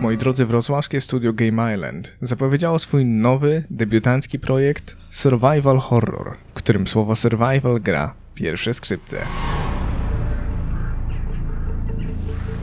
Moi drodzy, wrocławskie studio Game Island zapowiedziało swój nowy, debiutancki projekt Survival Horror, w którym słowo survival gra pierwsze skrzypce.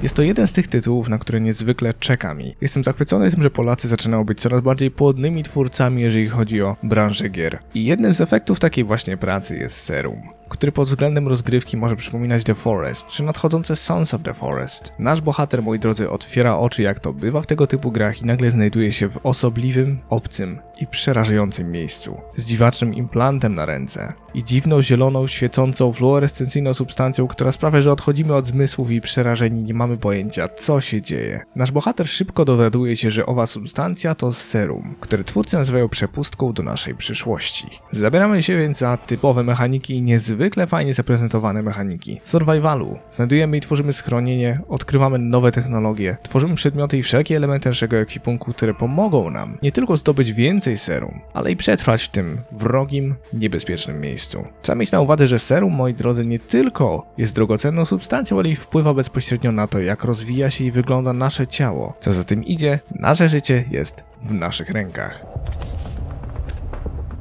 Jest to jeden z tych tytułów, na które niezwykle czekam jestem zachwycony tym, że Polacy zaczynają być coraz bardziej płodnymi twórcami, jeżeli chodzi o branżę gier. I jednym z efektów takiej właśnie pracy jest Serum, który pod względem rozgrywki może przypominać The Forest, czy nadchodzące Sons of the Forest. Nasz bohater, moi drodzy, otwiera oczy jak to bywa w tego typu grach i nagle znajduje się w osobliwym, obcym i przerażającym miejscu. Z dziwacznym implantem na ręce i dziwną, zieloną, świecącą, fluorescencyjną substancją, która sprawia, że odchodzimy od zmysłów i przerażeni nie mamy pojęcia, co się dzieje. Nasz bohater szybko dowiaduje się, że owa substancja to serum, które twórcy nazywają przepustką do naszej przyszłości. Zabieramy się więc za typowe mechaniki i niezwykle fajnie zaprezentowane mechaniki. Survivalu. Znajdujemy i tworzymy schronienie, odkrywamy nowe technologie, tworzymy przedmioty i wszelkie elementy naszego ekwipunku, które pomogą nam nie tylko zdobyć więcej serum, ale i przetrwać w tym wrogim, niebezpiecznym miejscu. Trzeba mieć na uwadze, że serum, moi drodzy, nie tylko jest drogocenną substancją, ale i wpływa bezpośrednio na to, jak rozwija się i wygląda nasze ciało. Co za tym idzie, nasze życie jest w naszych rękach.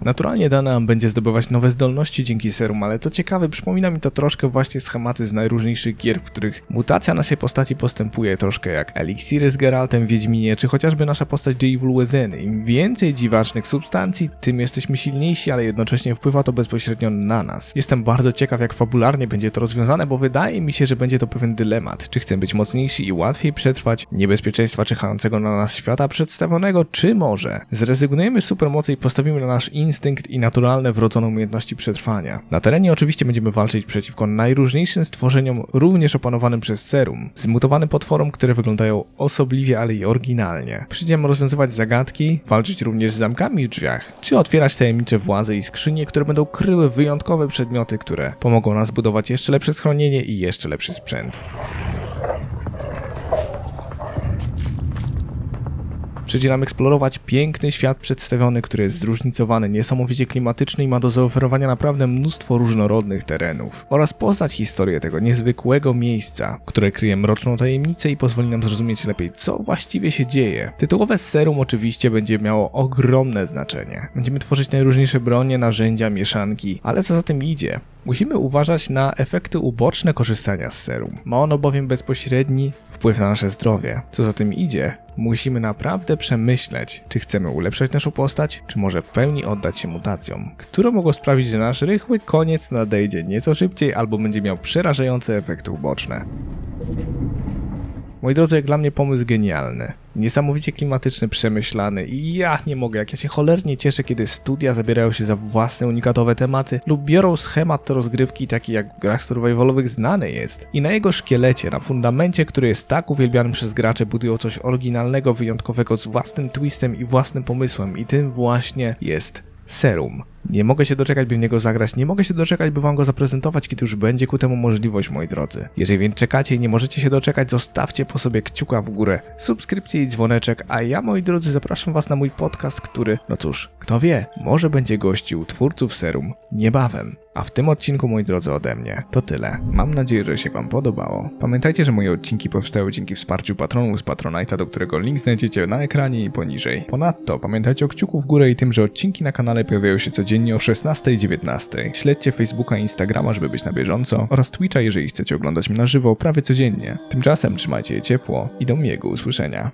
Naturalnie dane nam będzie zdobywać nowe zdolności dzięki serum, ale co ciekawe, przypomina mi to troszkę właśnie schematy z najróżniejszych gier, w których mutacja naszej postaci postępuje troszkę jak eliksiry z Geraltem w Wiedźminie, czy chociażby nasza postać The Evil Within. Im więcej dziwacznych substancji, tym jesteśmy silniejsi, ale jednocześnie wpływa to bezpośrednio na nas. Jestem bardzo ciekaw, jak fabularnie będzie to rozwiązane, bo wydaje mi się, że będzie to pewien dylemat. Czy chcemy być mocniejsi i łatwiej przetrwać niebezpieczeństwa czyhającego na nas świata przedstawionego, czy może zrezygnujemy z supermocy i postawimy na nasz instynkt i naturalne wrodzoną umiejętności przetrwania. Na terenie oczywiście będziemy walczyć przeciwko najróżniejszym stworzeniom, również opanowanym przez serum, zmutowanym potworom, które wyglądają osobliwie, ale i oryginalnie. Przyjdziemy rozwiązywać zagadki, walczyć również z zamkami w drzwiach, czy otwierać tajemnicze włazy i skrzynie, które będą kryły wyjątkowe przedmioty, które pomogą nas budować jeszcze lepsze schronienie i jeszcze lepszy sprzęt. Przyjdzie nam eksplorować piękny świat przedstawiony, który jest zróżnicowany, niesamowicie klimatyczny i ma do zaoferowania naprawdę mnóstwo różnorodnych terenów. Oraz poznać historię tego niezwykłego miejsca, które kryje mroczną tajemnicę i pozwoli nam zrozumieć lepiej, co właściwie się dzieje. Tytułowe serum oczywiście będzie miało ogromne znaczenie. Będziemy tworzyć najróżniejsze bronie, narzędzia, mieszanki, ale co za tym idzie? Musimy uważać na efekty uboczne korzystania z serum. Ma ono bowiem bezpośredni wpływ na nasze zdrowie. Co za tym idzie, musimy naprawdę przemyśleć, czy chcemy ulepszać naszą postać, czy może w pełni oddać się mutacjom, które mogą sprawić, że nasz rychły koniec nadejdzie nieco szybciej albo będzie miał przerażające efekty uboczne. Moi drodzy, jak dla mnie pomysł genialny. Niesamowicie klimatyczny, przemyślany i ja nie mogę, jak ja się cholernie cieszę, kiedy studia zabierają się za własne unikatowe tematy lub biorą schemat rozgrywki taki jak w grach survivalowych znany jest i na jego szkielecie, na fundamencie, który jest tak uwielbiany przez gracze budują coś oryginalnego, wyjątkowego z własnym twistem i własnym pomysłem i tym właśnie jest Serum. Nie mogę się doczekać, by w niego zagrać, nie mogę się doczekać, by wam go zaprezentować, kiedy już będzie ku temu możliwość, moi drodzy. Jeżeli więc czekacie i nie możecie się doczekać, zostawcie po sobie kciuka w górę, subskrypcję i dzwoneczek, a ja, moi drodzy, zapraszam was na mój podcast, który, no cóż, kto wie, może będzie gościł twórców Serum niebawem. A w tym odcinku, moi drodzy, ode mnie to tyle. Mam nadzieję, że się Wam podobało. Pamiętajcie, że moje odcinki powstały dzięki wsparciu patronów z Patronite'a, do którego link znajdziecie na ekranie i poniżej. Ponadto pamiętajcie o kciuku w górę i tym, że odcinki na kanale pojawiają się codziennie o 16 i 19. Śledźcie Facebooka i Instagrama, żeby być na bieżąco oraz Twitcha, jeżeli chcecie oglądać mnie na żywo prawie codziennie. Tymczasem trzymajcie je ciepło i do miłego usłyszenia.